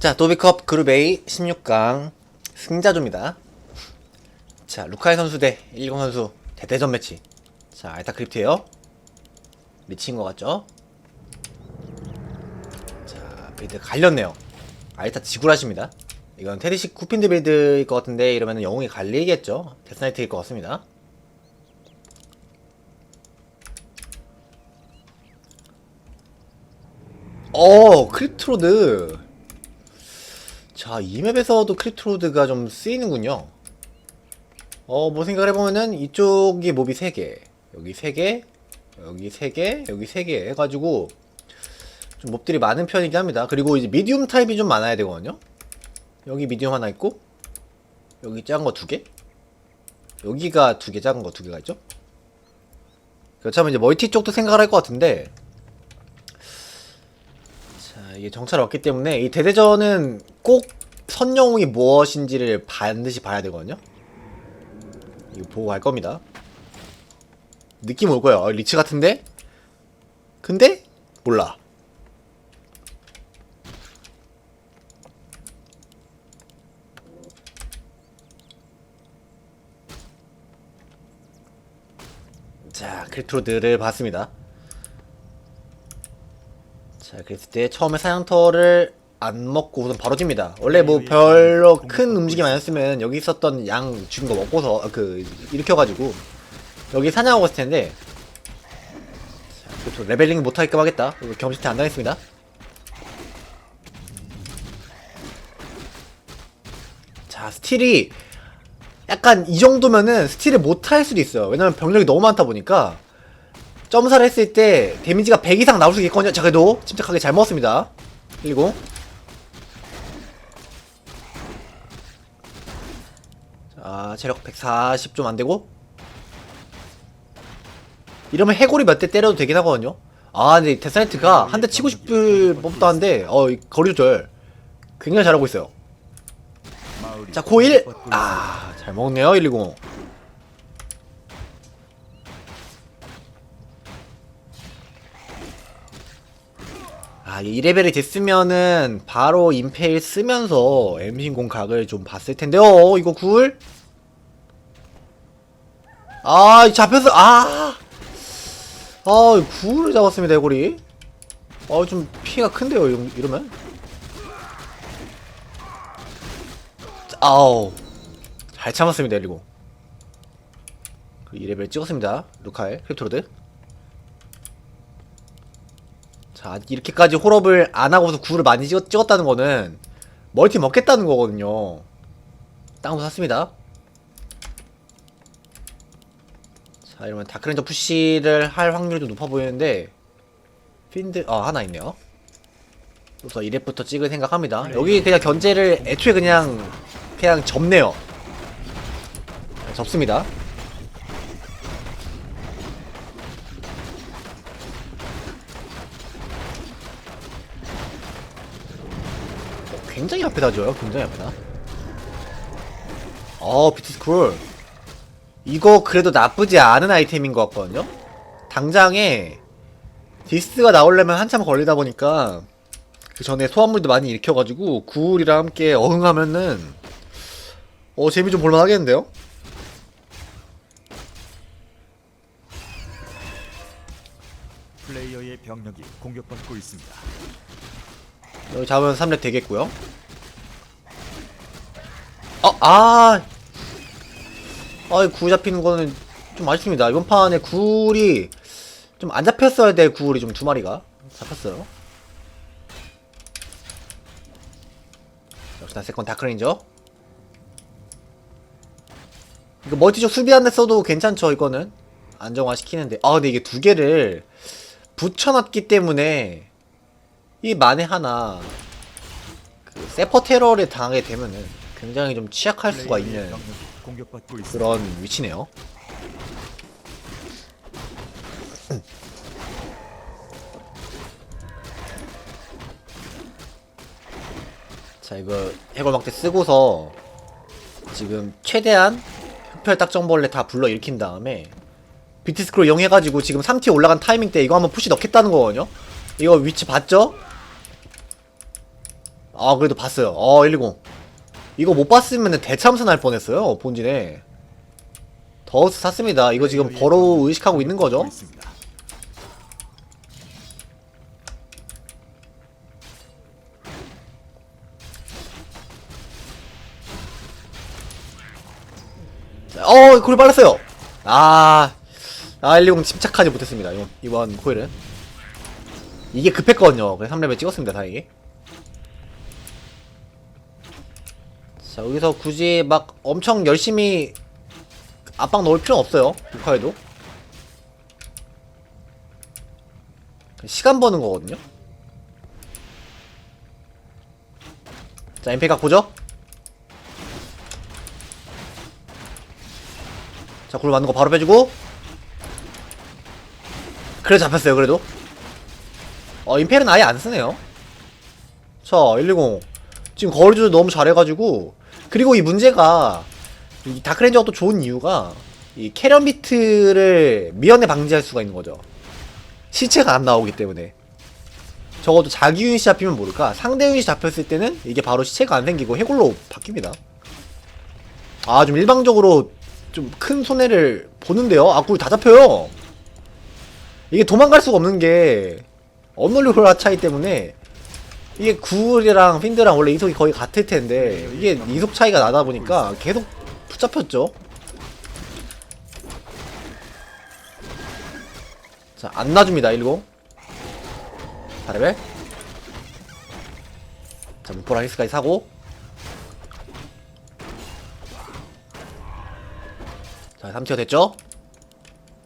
자, 도비컵 그룹 A 16강 승자조입니다. 자, 루카이 선수 대10 선수 대대전 매치. 자, 알타 크립트에요. 미친 것 같죠? 자, 빌드 갈렸네요. 알타 지구라십니다. 이건 테디식 쿠핀드 빌드일 것 같은데 이러면 영웅이 갈리겠죠? 데스나이트일 것 같습니다. 어, 크립트로드. 자, 이 맵에서도 크립트로드가 좀 쓰이는군요. 어, 뭐 생각을 해보면은 이쪽이 몹이 3개, 여기 3개, 여기 3개, 여기 3개 해가지고 좀 몹들이 많은 편이긴 합니다. 그리고 이제 미디움 타입이 좀 많아야 되거든요. 여기 미디움 하나 있고, 여기 작은 거 두 개, 여기가 두 개, 작은 거 두 개가 있죠. 그렇다면 이제 멀티 쪽도 생각을 할 것 같은데, 자, 이게 정찰을 얻기 때문에 이 대대전은 꼭 선영웅이 무엇인지를 반드시 봐야 되거든요. 이거 보고 갈 겁니다. 느낌 올 거예요. 어, 리치 같은데? 근데 몰라. 자, 크리트로드를 봤습니다. 자, 그랬을 때 처음에 사냥터를 안 먹고 우선 바로 집니다. 원래 뭐 별로 큰 움직임 아니었으면 여기 있었던 양 죽은 거 먹고서 어, 그 일으켜가지고 여기 사냥하고 있을 텐데 자. 레벨링 못하게끔 하겠다. 이거 경험치트 안 당했습니다. 자, 스틸이 약간 이 정도면은 스틸을 못 할 수도 있어요. 왜냐면 병력이 너무 많다 보니까 점사를 했을 때 데미지가 100 이상 나올 수 있거든요. 자, 그래도 침착하게 잘 먹었습니다. 그리고 자, 체력 140 좀 안되고 이러면 해골이 몇 대 때려도 되긴 하거든요. 아, 근데 데스나이트가 한 대 치고 싶을 법도 한데 어, 이 거리 조절 굉장히 잘하고 있어요. 자, 고1 아, 잘 먹네요. 120. 아, 이 레벨이 됐으면은 바로 임페일 쓰면서 엠신공 각을 좀 봤을 텐데요. 어, 이거 굴? 아, 잡혔어. 아. 아, 굴을 잡았습니다, 해골이. 어, 좀 피해가 큰데요, 이러- 이러면. 아우. 잘 참았습니다, 120. 그 2레벨 찍었습니다. 루카엘, 크립토로드. 자, 이렇게까지 홀업을 안 하고서 구를 많이 찍었, 찍었다는 거는 멀티 먹겠다는 거거든요. 땅도 샀습니다. 자, 이러면 다크렌저 푸시를 할 확률이 좀 높아 보이는데, 핀드, 아, 하나 있네요. 그래서 1렙부터 찍을 생각합니다. 여기 그냥 견제를 애초에 그냥, 그냥 접네요. 접습니다. 굉장히 앞에다 줘요. 굉장히 앞에다. 어, 비트 스크롤. 이거 그래도 나쁘지 않은 아이템인 것 같거든요? 당장에 디스가 나오려면 한참 걸리다 보니까 그 전에 소환물도 많이 일으켜가지고 구울이랑 함께 어흥하면은 어 재미 좀 볼만 하겠는데요? 플레이어의 병력이 공격받고 있습니다. 여기 잡으면 3렙 되겠고요 어, 아! 아이 구 잡히는 거는 좀 아쉽습니다. 이번 판에 굴이 좀 안 잡혔어야 될 굴이 좀 두 마리가 잡혔어요. 역시나 세컨 다크레인저. 이거 멀티적 수비 안 했어도 괜찮죠 이거는? 안정화 시키는데. 아 근데 이게 두 개를 붙여놨기 때문에 이 만에 하나 그 세퍼 테러를 당하게 되면은 굉장히 좀 취약할 수가 있는 공격받고 있습니다. 그런 위치네요. 자 이거 해골막대 쓰고서 지금 최대한 흡혈 딱정벌레 다 불러 일으킨 다음에 비트 스크롤 0 해가지고 지금 3티 올라간 타이밍 때 이거 한번 푸시 넣겠다는 거거든요. 이거 위치 봤죠? 아 그래도 봤어요 어120 이거 못 봤으면 대참사 날 뻔했어요 본진에 더우스 샀습니다 이거 지금 버로우 의식하고 있는 거죠. 어, 골 빨랐어요. 아, 아, 120 침착하지 못했습니다. 이번, 이번 코일은. 이게 급했거든요. 그래서 3레벨 찍었습니다, 다행히. 자, 여기서 굳이 막 엄청 열심히 압박 넣을 필요는 없어요. 북카에도. 시간 버는 거거든요. 자, 임팩각 보죠? 자, 굴 맞는 거 바로 빼주고. 그래, 잡혔어요, 그래도. 어, 임펠은 아예 안 쓰네요. 자, 120. 지금 거리도 너무 잘해가지고. 그리고 이 문제가, 이 다크렌저가 또 좋은 이유가, 이 캐런 비트를 미연에 방지할 수가 있는 거죠. 시체가 안 나오기 때문에. 적어도 자기 유닛이 잡히면 모를까, 상대 유닛이 잡혔을 때는 이게 바로 시체가 안 생기고 해골로 바뀝니다. 아, 좀 일방적으로 좀 큰 손해를 보는데요. 아, 굴 다 잡혀요. 이게 도망갈 수가 없는 게 언놀리호라 차이 때문에 이게 굴이랑 핀드랑 원래 이속이 거의 같을 텐데 이게 이속 차이가 나다 보니까 계속 붙잡혔죠. 자, 안 놔줍니다, 120. 4레벨. 자, 무포랑 힐스까지 사고. 자, 3티어 됐죠?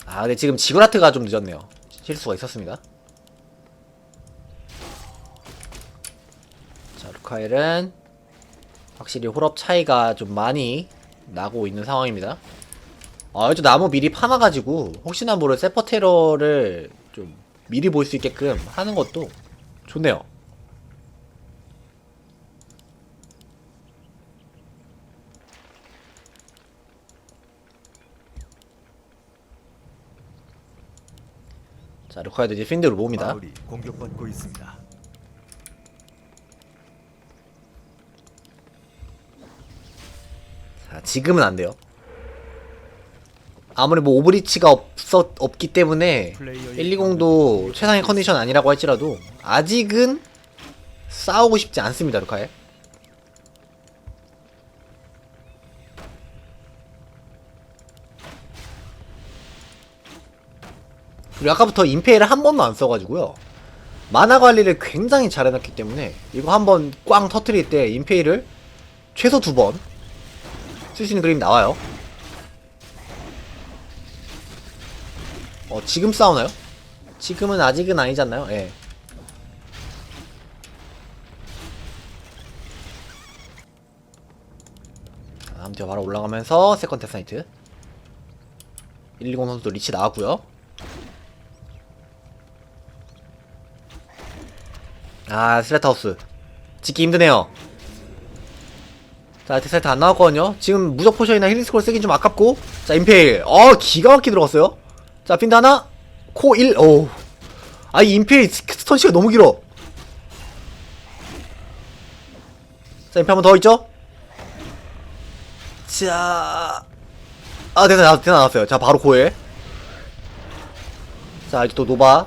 아, 근데 지금 지그라트가 좀 늦었네요. 실수가 있었습니다. 자, 루카엘은 확실히 홀업 차이가 좀 많이 나고 있는 상황입니다. 아, 저 나무 미리 파놔가지고 혹시나 모를 세퍼 테러를 좀 미리 볼 수 있게끔 하는 것도 좋네요. 자, 루카엘도 이제 핀드로 모읍니다. 공격받고 있습니다. 자, 지금은 안 돼요. 아무리 뭐 오브리치가 없었, 없기 때문에 120도 최상의 컨디션 아니라고 할지라도 아직은 싸우고 싶지 않습니다, 루카에. 그리고 아까부터 임페이를 한 번도 안 써가지고요. 만화 관리를 굉장히 잘 해놨기 때문에 이거 한번 꽝 터트릴 때 임페이를 최소 두 번 있는 그림이 나와요. 어, 지금 싸우나요? 지금은 아직은 아니지 않나요? 예. 티어 바로 올라가면서 세컨 테스나이트 120 선수도 리치 나왔고요 아 슬래터하우스 찍기 힘드네요 자, 데살트 안 나왔거든요. 지금 무적 포션이나 힐링 스콜 쓰긴 좀 아깝고. 자, 임페일. 어, 기가 막히게 들어갔어요. 자, 핀드 하나. 코 1. 오. 아, 이 임페일 스턴 시가 너무 길어. 자, 임페 한번 더 있죠? 자. 아, 대사, 나, 대사 나왔어요. 자, 바로 코에. 자, 이제 또 노바.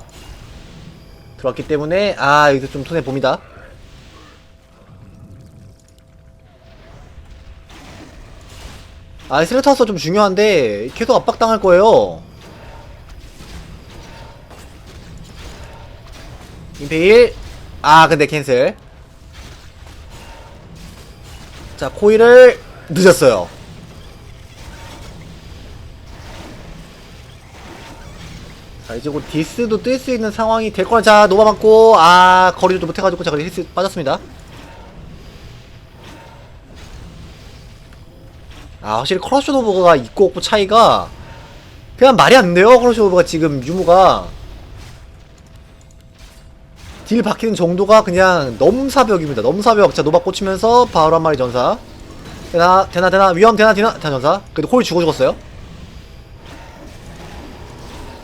들어왔기 때문에, 아, 여기서 좀 손해 봅니다. 아, 스레터스 좀 중요한데 계속 압박당할 거예요. 임페일. 아, 근데 캔슬. 자, 코일을 늦었어요. 자, 이제 곧 디스도 뜰 수 있는 상황이 될 거야. 자, 노바 맞고, 아, 거리도 좀 못해가지고, 자, 그래, 힐스 빠졌습니다. 아 확실히 크러쉬 오버가 있고 없고 차이가 그냥 말이 안 돼요 크러쉬 오버가 지금 유무가. 딜 박히는 정도가 그냥 넘사벽입니다. 넘사벽 자 노박 꽂히면서 바로 한 마리 전사. 되나 되나 되나? 위험 되나 되나? 되나 전사. 그래도 콜 죽어 죽었어요.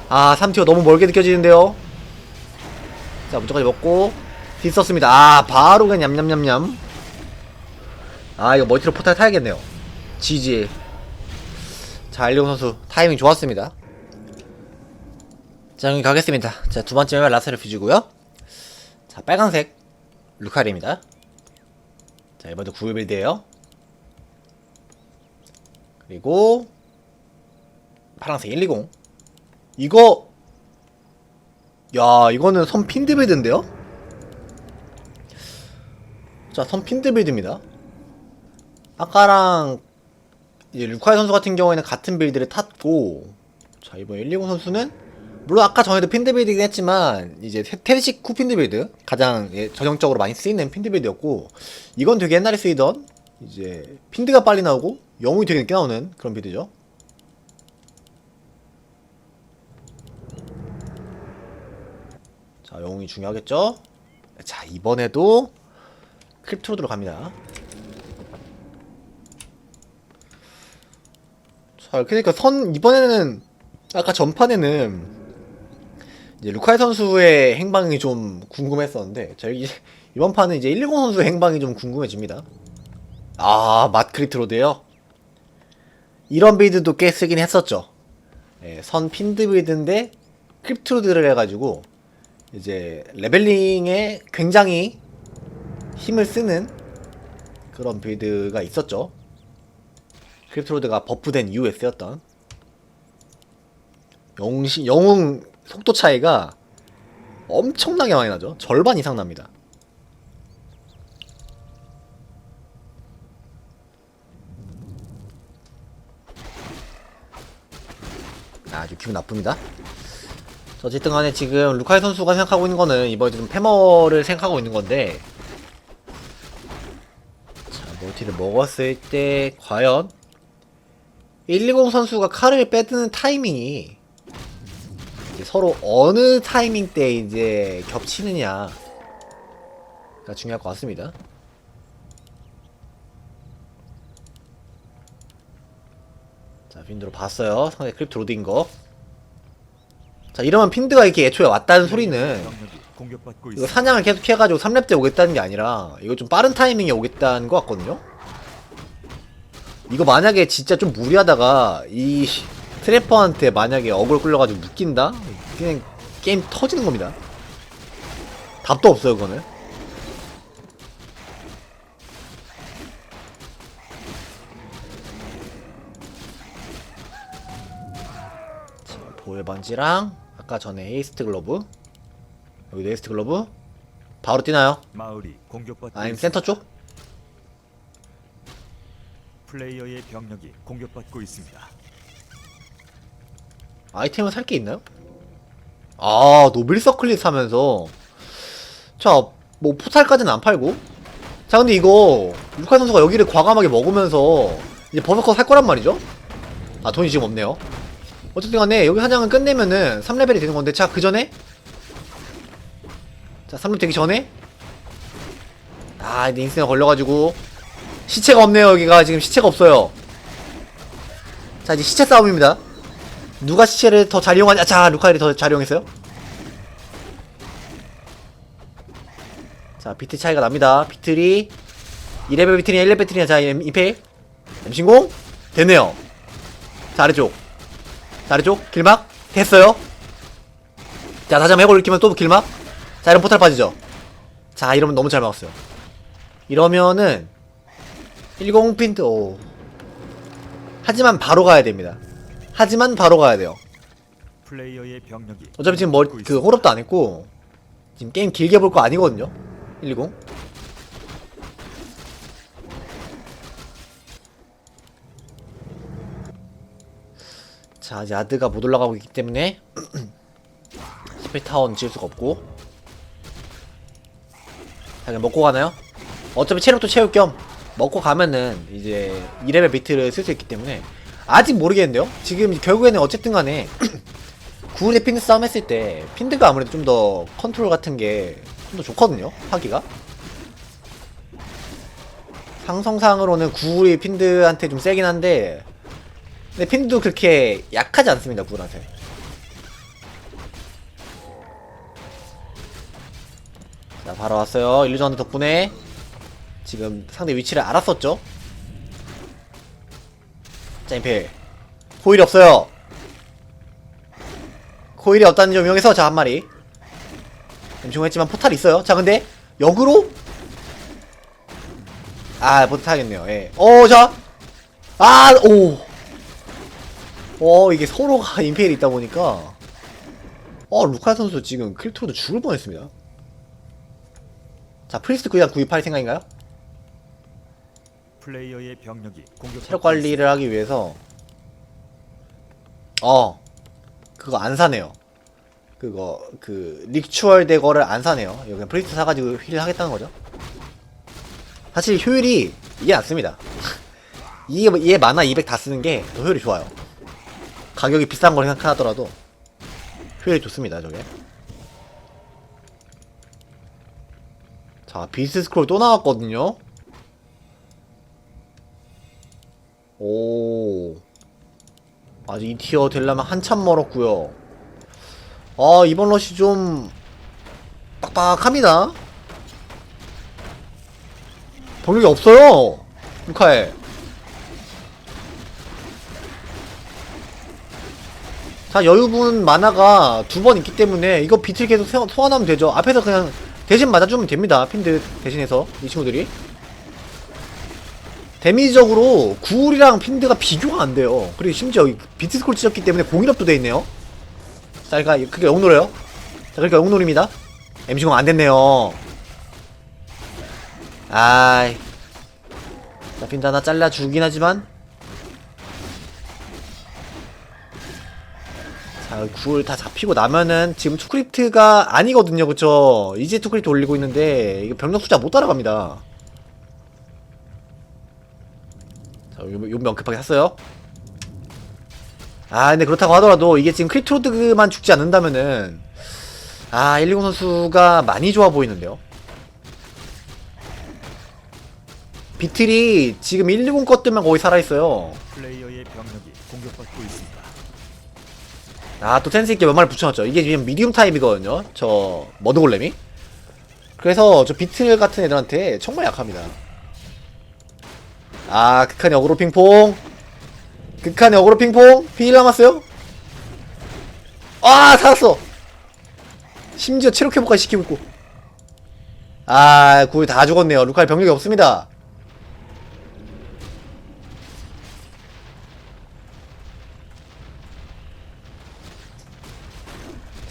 아 3티어 너무 멀게 느껴지는데요. 자 무조건 먹고 있었습니다. 아, 바로 그냥 냠냠냠냠. 아, 이거 멀티로 포탈 타야겠네요. 지지. 자, 알리오 선수 타이밍 좋았습니다. 자, 여기 가겠습니다. 자, 두 번째 맵 라세르 퓨즈고요 자, 빨간색 루카리입니다. 자, 이번도 구글 빌드에요. 그리고 파란색 120. 이거 야, 이거는 선 핀드 빌드인데요? 자, 선 핀드 빌드입니다. 아까랑 이제 루카이 선수 같은 경우에는 같은 빌드를 탔고 자, 이번 120 선수는 물론 아까 전에도 핀드 빌드이긴 했지만 이제 테- 테드식 쿠 핀드 빌드 가장 예, 전형적으로 많이 쓰이는 핀드 빌드였고 이건 되게 옛날에 쓰이던 이제 핀드가 빨리 나오고 영웅이 되게 늦게 나오는 그런 빌드죠. 자, 영웅이 중요하겠죠? 자, 이번에도 크립토로 들어갑니다. 자, 이렇게 되니까 선, 이번에는, 아까 전판에는, 이제 루카이 선수의 행방이 좀 궁금했었는데, 자, 이, 이번 판은 이제 110 선수의 행방이 좀 궁금해집니다. 아, 맛 크립트로드요? 이런 빌드도 꽤 쓰긴 했었죠. 예, 선 핀드 빌드인데, 크립트로드를 해가지고, 이제 레벨링에 굉장히 힘을 쓰는 그런 빌드가 있었죠. 크립트로드가 버프된 이후에 쓰였던 영시, 영웅 속도 차이가 엄청나게 많이 나죠. 절반 이상 납니다. 아주 기분 나쁩니다. 어쨌든 간에 지금 루카이 선수가 생각하고 있는 거는 이번에 좀 패머를 생각하고 있는 건데 자 멀티를 먹었을 때 과연 110 선수가 칼을 빼드는 타이밍이 서로 어느 타이밍 때 이제 겹치느냐가 중요할 것 같습니다. 자 빈드로 봤어요 상대 크립트 로드인 거. 자 이러면 핀드가 이렇게 애초에 왔다는 소리는 이거. 사냥을 계속 해가지고 3렙 때 오겠다는 게 아니라 이거 좀 빠른 타이밍에 오겠다는 것 같거든요? 이거 만약에 진짜 좀 무리하다가 이 트래퍼한테 만약에 어글 끌려가지고 묶인다? 그냥 게임 터지는 겁니다. 답도 없어요 그거는. 자, 보헤 반지랑 아까 전에 에이스트 글러브 여기도 에이스트 글러브 바로 뛰나요? 마을이 아니면. 센터 쪽? 플레이어의 병력이 공격받고 있습니다. 아이템을 살게 있나요? 아 노빌 서클릿 사면서 자뭐 포탈까지는 안 팔고 자 근데 이거 루카 선수가 여기를 과감하게 먹으면서 이제 버서커 살 거란 말이죠? 아 돈이 지금 없네요 어쨌든 간에 여기 사냥을 끝내면은 3레벨이 되는 건데 자 그 전에 자 3렙 되기 전에 아 인스가 걸려가지고 시체가 없네요 여기가 지금 시체가 없어요 자 이제 시체 싸움입니다 누가 시체를 더 잘 이용하냐? 자, 루카일이 더 잘 이용했어요. 자, 비트 차이가 납니다. 비틀이 2레벨 비틀이냐 1레벨 비틀이냐 자, 임- 임페일 임신공 됐네요. 자, 아래쪽. 자, 아래쪽 길막 됐어요. 자, 다시 한번 해골 느끼면 또 길막. 자, 이러면 포탈 빠지죠. 자, 이러면 너무 잘 막았어요. 이러면은 10 핀트 오. 하지만 바로 가야 됩니다. 하지만 바로 가야 돼요. 플레이어의 병력이 어차피 지금 머리 공격받고 그 홀업도 안 했고 지금 게임 길게 볼 거 아니거든요. 120. 자 이제 아드가 못 올라가고 있기 때문에 스페타운 지을 수가 없고 자 그냥 먹고 가나요? 어차피 체력도 채울 겸 먹고 가면은 이제 2레벨 비트를 쓸 수 있기 때문에 아직 모르겠는데요? 지금 결국에는 어쨌든 간에 구울의 핀드 싸움 했을 때 핀드가 아무래도 좀 더 컨트롤 같은 게 좀 더 좋거든요 하기가 상성상으로는 구울이 핀드한테 좀 세긴 한데 근데 핀드도 그렇게 약하지 않습니다 구울한테 자 바로 왔어요. 일루전드 덕분에 지금 상대 위치를 알았었죠. 자, 임필. 코일이 없어요. 코일이 없다는 점 이용해서 자, 한 마리. 임종했지만 포탈 있어요. 자, 근데 역으로 아, 포탈 타겠네요. 예. 어, 자. 아, 오. 어, 이게 서로가 임페일이 있다 보니까 어, 루카 선수 지금 클트로도 죽을 뻔했습니다. 자, 프리스트 그냥 구입할 생각인가요? 플레이어의 병력이 공격받고 체력 관리를 하기 위해서 어 그거 안 사네요. 그거 그 릭추얼 대거를 안 사네요. 여기 그냥 프리스트 사가지고 힐을 하겠다는 거죠. 사실 효율이 이게 낫습니다. 이게 얘 만화 200 다 쓰는 게 더 효율이 좋아요. 가격이 비싼 걸 생각하더라도 효율이 좋습니다. 저게. 자 비스 스크롤 또 나왔거든요. 오. 아직 이 티어 되려면 한참 멀었고요. 아, 이번 러시 좀 빡빡합니다. 병력이 없어요. 루카에. 자, 여유분 만화가 두 번 있기 때문에 이거 비틀 계속 세- 소환하면 되죠. 앞에서 그냥 대신 맞아주면 됩니다. 핀드 대신해서 이 친구들이. 데미지적으로 구울이랑 핀드가 비교가 안 돼요. 그리고 심지어 이 비트스콜 찢었기 때문에 공일업도 돼 있네요. 자, 그러니까 그게 영노래요. 자, 그러니까 영놀입니다. MC공 안 됐네요. 아이. 자, 핀드 하나 잘라 주긴 하지만. 자, 구울 다 잡히고 나면은 지금 투크립트가 아니거든요. 그쵸? 이제 투크립트 올리고 있는데, 이거 병력 숫자 못 따라갑니다. 자, 요, 요면 급하게 샀어요. 아, 근데 그렇다고 하더라도 이게 지금 크리트로드만 죽지 않는다면은 아, 120 선수가 많이 좋아 보이는데요. 비틀이 지금 120 것들만 거의 살아있어요. 플레이어의 병력이 공격받고 있습니다. 아, 또 센스 있게 몇 마리 붙여놨죠. 이게 지금 미디움 타입이거든요. 저 머드 골렘이. 그래서 저 비틀 같은 애들한테 정말 약합니다. 아, 극한의 어그로 핑퐁. 극한의 어그로 핑퐁. 비일 남았어요? 아, 살았어. 심지어 체력 회복까지 시키고 있고. 아, 구이 다 죽었네요. 루카의 병력이 없습니다.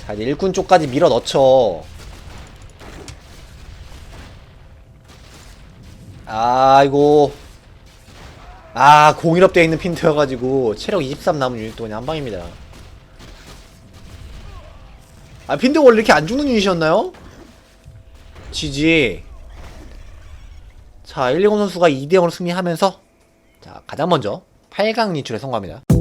자, 이제 일꾼 쪽까지 밀어 넣죠. 아이고. 아, 공일업 되어 있는 핀트여가지고, 체력 23 남은 유닛도 그냥 한 방입니다. 아, 핀트 원래 이렇게 안 죽는 유닛이었나요? GG. 자, 120 선수가 2대0으로 승리하면서, 자, 가장 먼저, 8강 진출에 성공합니다.